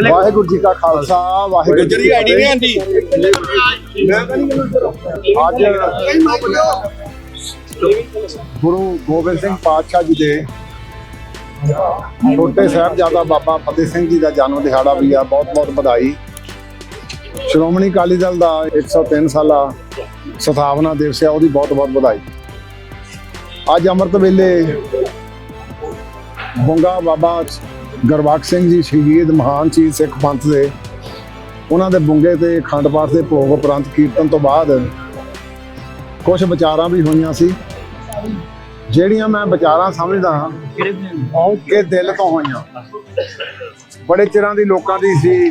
ਵਾਹਿਗੁਰੂ ਜੀ ਕਾ ਖਾਲਸਾ ਵਾਹਿਗੁਰੂ ਜੀ ਗੱਜਰੀ ਆਈਡੀ ਨਹੀਂ ਆਂਦੀ। ਅੱਜ ਗੁਰੂ ਗੋਬਿੰਦ ਸਿੰਘ ਪਾਤਸ਼ਾਹ ਜੀ ਦੇ ਛੋਟੇ ਸਾਹਿਬਜ਼ਾਦਾ ਬਾਬਾ ਫਤਿਹ ਸਿੰਘ ਜੀ ਦਾ ਜਨਮ ਦਿਹਾੜਾ ਵੀ ਆ ਬਹੁਤ ਬਹੁਤ ਵਧਾਈ। ਸ਼੍ਰੋਮਣੀ ਅਕਾਲੀ ਦਲ ਦਾ 103 ਸਾਲਾ ਸਥਾਪਨਾ ਦਿਵਸ ਆ ਉਹਦੀ ਬਹੁਤ ਬਹੁਤ ਵਧਾਈ। ਅੱਜ ਅੰਮ੍ਰਿਤ ਵੇਲੇ ਬੰਗਾ ਬਾਬਾ ਗੁਰਬਖਸ਼ ਸਿੰਘ ਜੀ, ਸ਼ਹੀਦ ਮਹਾਨ ਸ਼ਹੀਦ ਸਿੱਖ ਪੰਥ ਦੇ। ਉਹਨਾਂ ਦੇ ਬੁੰਗੇ ਤੇ ਅਖੰਡ ਪਾਠ ਦੇ ਭੋਗ ਉਪਰੰਤ ਕੀਰਤਨ ਤੋਂ ਬਾਅਦ ਕੁਝ ਵਿਚਾਰਾਂ ਵੀ ਹੋਈਆਂ ਸੀ, ਜਿਹੜੀਆਂ ਮੈਂ ਵਿਚਾਰਾਂ ਸਮਝਦਾ ਹਾਂ ਕਿ ਦਿਲ ਤੋਂ ਹੋਈਆਂ। ਬੜੇ ਚਿਰਾਂ ਦੀ ਲੋਕਾਂ ਦੀ ਸੀ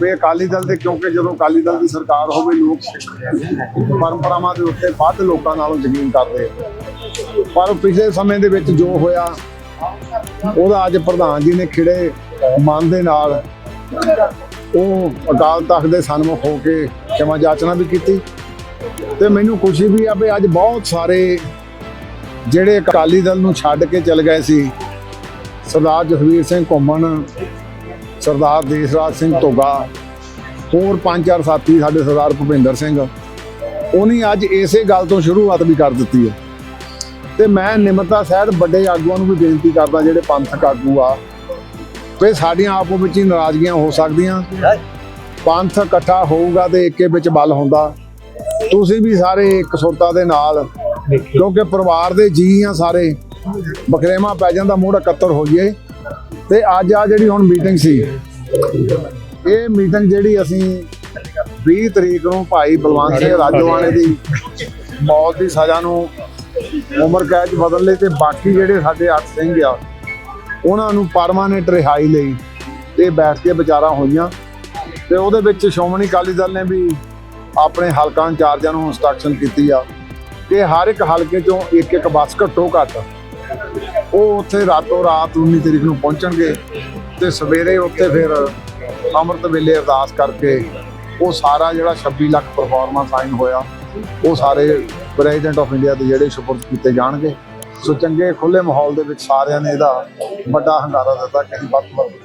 ਵੀ ਅਕਾਲੀ ਦਲ ਦੇ, ਕਿਉਂਕਿ ਜਦੋਂ ਅਕਾਲੀ ਦਲ ਦੀ ਸਰਕਾਰ ਹੋਵੇ, ਲੋਕ ਪਰੰਪਰਾਵਾਂ ਦੇ ਉੱਤੇ ਵੱਧ ਲੋਕਾਂ ਨਾਲੋਂ ਯਕੀਨ ਕਰਦੇ। ਪਰ ਪਿਛਲੇ ਸਮੇਂ ਦੇ ਵਿੱਚ ਜੋ ਹੋਇਆ ਉਹਦਾ ਅੱਜ ਪ੍ਰਧਾਨ ਜੀ ਨੇ ਖਿੜੇ ਮਨ ਦੇ ਨਾਲ ਉਹ ਅਕਾਲ ਤਖਤ ਦੇ ਸਨਮੁਖ ਹੋ ਕੇ ਖਿਮਾ ਜਾਚਨਾ ਵੀ ਕੀਤੀ ਤੇ ਮੈਨੂੰ ਖੁਸ਼ੀ ਵੀ ਆ ਵੀ ਅੱਜ ਬਹੁਤ ਸਾਰੇ ਜਿਹੜੇ ਅਕਾਲੀ ਦਲ ਨੂੰ ਛੱਡ ਕੇ ਚਲ ਗਏ ਸੀ, ਸਰਦਾਰ ਜਸਵੀਰ ਸਿੰਘ ਘੁੰਮਣ, ਸਰਦਾਰ ਦੇਸਰਾਜ ਸਿੰਘ ਧੋਗਾ, ਹੋਰ ਪੰਜ ਚਾਰ ਸਾਥੀ ਸਾਡੇ ਸਰਦਾਰ ਭੁਪਿੰਦਰ ਸਿੰਘ, ਉਹਨੇ ਅੱਜ ਇਸੇ ਗੱਲ ਤੋਂ ਸ਼ੁਰੂਆਤ ਵੀ ਕਰ ਦਿੱਤੀ ਹੈ। ਤੇ ਮੈਂ ਨਿਮਰਤਾ ਸਹਿਤ ਵੱਡੇ ਆਗੂਆਂ ਨੂੰ ਵੀ ਬੇਨਤੀ ਕਰਦਾ ਜਿਹੜੇ ਪੰਥਕ ਆਗੂ ਆ, ਵੀ ਸਾਡੀਆਂ ਆਪੋ ਵਿੱਚ ਹੀ ਨਾਰਾਜ਼ਗੀਆਂ ਹੋ ਸਕਦੀਆਂ। ਪੰਥ ਇਕੱਠਾ ਹੋਊਗਾ ਤੇ ਏਕੇ ਵਿੱਚ ਬਲ ਹੁੰਦਾ। ਤੁਸੀਂ ਵੀ ਸਾਰੇ ਇੱਕ ਸੁਰਤਾ ਦੇ ਨਾਲ, ਕਿਉਂਕਿ ਪਰਿਵਾਰ ਦੇ ਜੀ ਆ ਸਾਰੇ, ਬਖਰੇਵਾ ਪੈ ਜਾਂਦਾ ਮੂਡ ਇਕੱਤਰ ਹੋਈਏ। ਤੇ ਅੱਜ ਆ ਜਿਹੜੀ ਹੁਣ ਮੀਟਿੰਗ ਸੀ, ਇਹ ਮੀਟਿੰਗ ਜਿਹੜੀ ਅਸੀਂ 20 ਤਰੀਕ ਨੂੰ ਭਾਈ ਬਲਵੰਤ ਸਿੰਘ ਰਾਜੋਆਣੇ ਦੀ ਮੌਤ ਦੀ ਸਜ਼ਾ ਨੂੰ ਉਮਰ ਕੈਦ ਬਦਲ ਲਈ ਤੇ ਬਾਕੀ ਜਿਹੜੇ ਸਾਡੇ ਅੱਠ ਸਿੰਘ ਆ, ਉਹਨਾਂ ਨੂੰ ਪਰਮਾਨੈਂਟ ਰਿਹਾਈ ਲਈ ਇਹ ਬੈਠ ਕੇ ਵਿਚਾਰਾਂ ਹੋਈਆਂ। ਤੇ ਉਹਦੇ ਵਿੱਚ ਸ਼੍ਰੋਮਣੀ ਅਕਾਲੀ ਦਲ ਨੇ ਵੀ ਆਪਣੇ ਹਲਕਾ ਇੰਚਾਰਜਾਂ ਨੂੰ ਇੰਸਟਰਕਸ਼ਨ ਕੀਤੀ ਆ ਕਿ ਹਰ ਇੱਕ ਹਲਕੇ ਚੋਂ ਇੱਕ ਇੱਕ ਬੱਸ ਘੱਟੋ ਘੱਟ ਉਹ ਉੱਥੇ ਰਾਤੋਂ ਰਾਤ 19 ਤਰੀਕ ਨੂੰ ਪਹੁੰਚਣਗੇ ਤੇ ਸਵੇਰੇ ਉੱਥੇ ਫਿਰ ਅੰਮ੍ਰਿਤ ਵੇਲੇ ਅਰਦਾਸ ਕਰਕੇ ਉਹ ਸਾਰਾ ਜਿਹੜਾ 26 ਲੱਖ ਪਰਫਾਰਮੈਂਸ ਸਾਈਨ ਹੋਇਆ। ਉਹ ਸਾਰੇ ਪ੍ਰੈਜ਼ੀਡੈਂਟ ਆਫ ਇੰਡੀਆ ਦੇ ਜਿਹੜੇ ਸਪੁਰਦ ਕੀਤੇ ਜਾਣਗੇ। ਸੋ ਚੰਗੇ ਖੁੱਲੇ ਮਾਹੌਲ ਦੇ ਵਿੱਚ ਸਾਰਿਆਂ ਨੇ ਇਹਦਾ ਵੱਡਾ ਹੰਗਾਰਾ ਦਿੱਤਾ ਕਿ ਅਸੀਂ ਵੱਧ ਤੋਂ ਵੱਧ